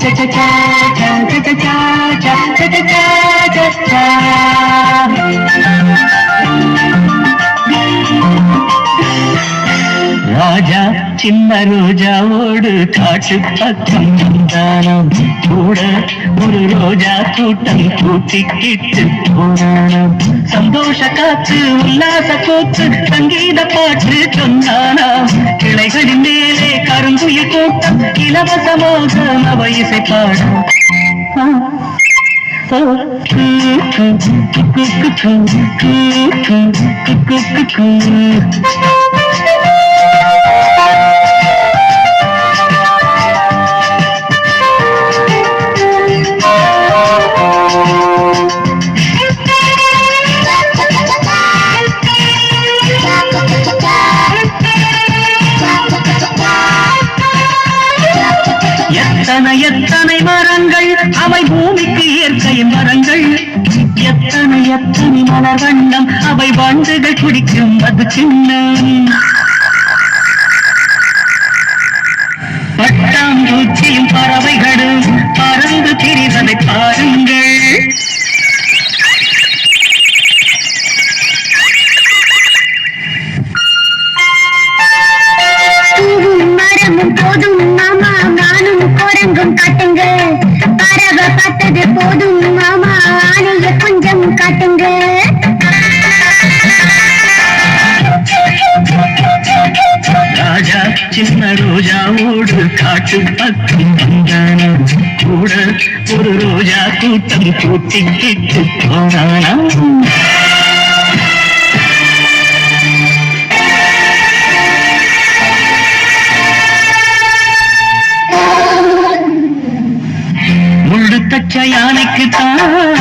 cha cha cha ராஜா சின்ன ரோஜாவோடு காட்டு பக்கம் வந்தானாம் கூட ஒரு ரோஜா கூட்டம் கூட்டிக்கிட்டு போனானாம் சந்தோஷ காற்று உல்லாச கூத்து சங்கீத பாட்டு சொன்னானாம் கிளைகளின் மேலே கருங்குயில் கூட்டம் இலவசமாக அவ இசை பாடும் ஆ. எத்தனை எத்தனை மரங்கள்? அவை பூமிக்கு இயற்கை மரங்கள். எத்தனை எத்தனை மலர் வண்ணம் அவை வண்டுகள் குடிக்கும் அது சின்னம். பட்டாம்பூச்சியும் பறவைகளும் பறந்து திரிவதை பாருங்கள். மரமும் போதும் மாமா காட்டுங்க. பறவை பார்த்தது போதும் மாமா. ஆனைய கொஞ்சம் காட்டுங்க. ராஜா சின்ன ரோஜாவோடு காட்டு பக்கம் வந்தானா? கூட ஒரு ரோஜா கூட்டம் கூட்டிக்கிட்டு போனானா? பச்சை யானைக்குத்தான்